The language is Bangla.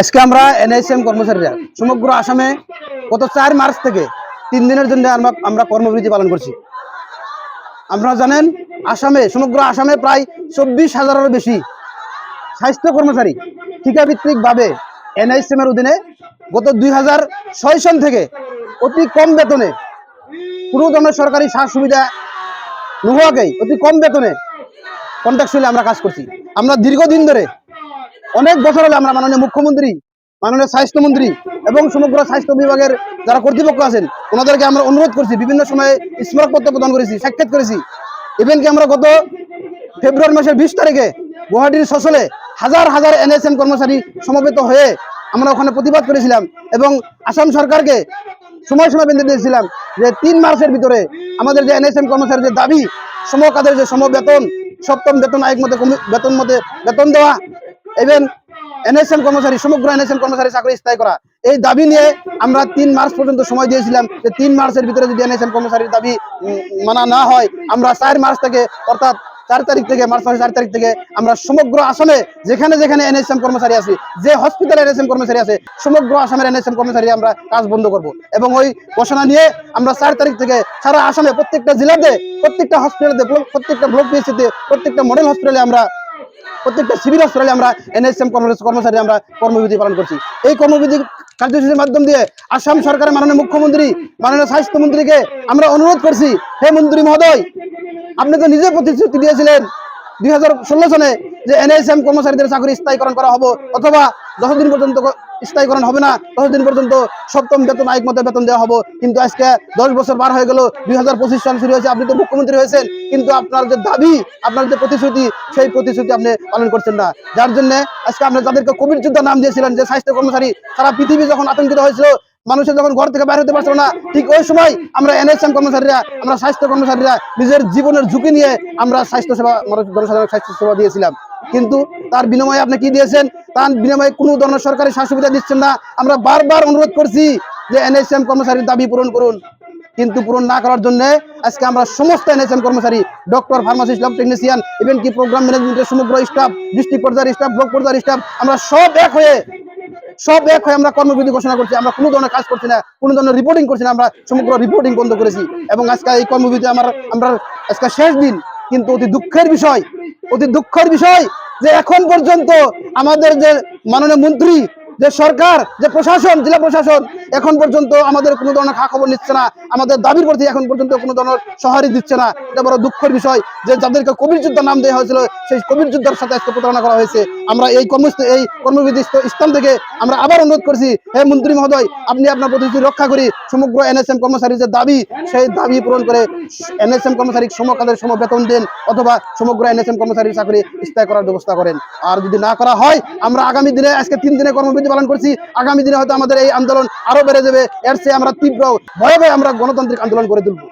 আজকে আমরা এনআইসিএম কর্মচারীরা সমগ্র আসামে গত চার মার্চ থেকে তিন দিনের জন্য আমরা আমরা কর্মবিরতি পালন করছি। আপনারা জানেন, আসামে, সমগ্র আসামে প্রায় চব্বিশ হাজারেরও বেশি স্বাস্থ্য কর্মচারী ঠিকাভিত্তিকভাবে এনআইসিএম এর অধীনে গত দুই হাজার ছয় সন থেকে অতি কম বেতনে কোনো ধরনের সরকারি সার সুবিধা নোহোয়াকেই অতি কম বেতনে কন্ট্রাকচুয়ালি আমরা কাজ করছি। আমরা দীর্ঘদিন ধরে অনেক বছর হলে আমরা মাননীয় মুখ্যমন্ত্রী, মাননীয় স্বাস্থ্যমন্ত্রী এবং সমগ্র স্বাস্থ্য বিভাগের যারা কর্তৃপক্ষ আছেন, ওনাদেরকে আমরা অনুরোধ করছি, বিভিন্ন সময়ে স্মারকপত্র প্রদান করেছি, সাক্ষাৎ করেছি। ইভেন কি আমরা গত ফেব্রুয়ারি মাসের বিশ তারিখে গুয়াহাটির সচলে হাজার হাজার এনএসএম কর্মচারী সমবেত হয়ে আমরা ওখানে প্রতিবাদ করেছিলাম এবং আসাম সরকারকে সময়সীমা বেঁধে দিয়েছিলাম যে তিন মাসের ভিতরে আমাদের যে এনএসএম কর্মচারীর যে দাবি, সমকাদের যে সমবেতন, সপ্তম বেতন আয়োগ মতে বেতন মতে বেতন দেওয়া ইভেন এনএসএম কর্মচারী, সমগ্র এনএসএম কর্মচারী চাকরি স্থায়ী করা। এই দাবি নিয়ে আমরা তিন মার্চ পর্যন্ত সময় দিয়েছিলাম যে তিন মার্চের ভিতরে যদি এনএসএম কর্মচারীর দাবি মানা না হয়, আমরা চার মার্চ থেকে, অর্থাৎ চার তারিখ থেকে, মার্চ মাসের চার তারিখ থেকে আমরা সমগ্র আসামে যেখানে যেখানে এনএসএম কর্মচারী আছে, যে হসপিটালে এনএসএম কর্মচারী আছে, সমগ্র আসামের এনএসএম কর্মচারী আমরা কাজ বন্ধ করব। এবং ওই ঘোষণা নিয়ে আমরা চার তারিখ থেকে সারা আসামে প্রত্যেকটা জেলাতে, প্রত্যেকটা হসপিটালে প্রত্যেকটা ব্লক পিএসসিতে প্রত্যেকটা মডেল হসপিটালে আমরা প্রত্যেকটা শিবির হসপিটালে আমরা এনএসএম কর্মচারী আমরা কর্মবিধি পালন করছি। এই কর্মবিধি কার্যসূচির মাধ্যম দিয়ে আসাম সরকারের মাননীয় মুখ্যমন্ত্রী, মাননীয় স্বাস্থ্যমন্ত্রীকে আমরা অনুরোধ করছি, হে মন্ত্রী মহোদয়, আপনি তো নিজে প্রতিশ্রুতি দিয়েছিলেন দুই সনে যে এনএসএম কর্মচারীদের চাকরি স্থায়ীকরণ করা হবে, অথবা যতদিন পর্যন্ত ক- স্থায়ীকরণ হবে না। ততদিন পর্যন্ত সপ্তম বেতন আয়োগ মতো বেতন দেওয়া হবে। কিন্তু আজকে দশ বছর পার হয়ে গেল, দুই হাজার পঁচিশ সাল শুরু হয়েছে, আপনি তো মুখ্যমন্ত্রী হয়েছেন। কিন্তু আপনার যে দাবি, আপনার যে প্রতিশ্রুতি, সেই প্রতিশ্রুতি আপনি পালন করছেন না। যার জন্য আজকে আপনি যাদেরকে কোভিড যোদ্ধা নাম দিয়েছিলেন, যে স্বাস্থ্য কর্মচারী সারা পৃথিবী যখন আতঙ্কিত হয়েছিল মানুষের যখন ঘর থেকে বাইরে হতে পারছিল না, ঠিক ওই সময় আমরা এনএসএম কর্মচারীরা, আমরা স্বাস্থ্য কর্মচারীরা নিজের জীবনের ঝুঁকি নিয়ে আমরা স্বাস্থ্য সেবা জনসাধারণ স্বাস্থ্য সেবা দিয়েছিলাম। কিন্তু তার বিনিময়ে আপনি কি দিয়েছেন? তার বিনিময়ে কোনো ধরনের সরকারি সার সুবিধা দিচ্ছেন না। আমরা বারবার অনুরোধ করছি যে এনএসএম কর্মচারীর দাবি পূরণ করুন। কিন্তু পূরণ না করার জন্য আজকে আমরা সমস্ত এনএসএম কর্মচারী, doctor, pharmacist lab technician, even কি প্রোগ্রাম ম্যানেজমেন্টের সমগ্র স্টাফ ডিস্ট্রিক্ট পর্যায়ের স্টাফ ব্লক পর্যায়ের স্টাফ আমরা সব এক হয়ে সব এক হয়ে আমরা কর্মবিধি ঘোষণা করছি, আমরা কোনো ধরনের কাজ করছি না, কোনো ধরনের রিপোর্টিং করছি না, আমরা সমগ্র রিপোর্টিং বন্ধ করেছি। এবং আজকে এই কর্মবিধি আমার, আমরা আজকে শেষ দিন, কিন্তু অতি দুঃখের বিষয়, অতি দুঃখের বিষয় যে এখন পর্যন্ত আমাদের যে মাননীয় মন্ত্রী যে সরকার, যে প্রশাসন, জেলা প্রশাসন এখন পর্যন্ত আমাদের কোনো ধরনের খা খবর নিচ্ছে না। আমাদের দাবির প্রতি এখন পর্যন্ত কোনো ধরনের সহারি দিচ্ছে না। এটা বড় দুঃখের বিষয় যে যাদেরকে কবির যোদ্ধা নাম দেওয়া হয়েছিল, সেই কবির যোদ্ধার সাথে আজকে প্রতারণা করা হয়েছে। আমরা এই কর্ম এই কর্মবিধি স্থান থেকে আমরা আবার অনুরোধ করছি, হে মন্ত্রী মহোদয়, আপনি আপনার প্রতিশ্রুতি রক্ষা করি, সমগ্র এনএসএম কর্মচারীর যে দাবি, সেই দাবি পূরণ করে এনএসএম কর্মচারী সমকালের সম বেতন দেন, অথবা সমগ্র এনএসএম কর্মচারীর চাকরি স্থায়ী করার ব্যবস্থা করেন। আর যদি না করা হয়, আমরা আগামী দিনে, আজকে তিন দিনে কর্মবিধি পালন করছি। আগামী দিনে হয়তো আমাদের এই আন্দোলন আরও বেড়ে যাবে। এর চেয়ে আমরা তীব্র ভয়ে ভয়ে আমরা গণতান্ত্রিক আন্দোলন করে তুলবো।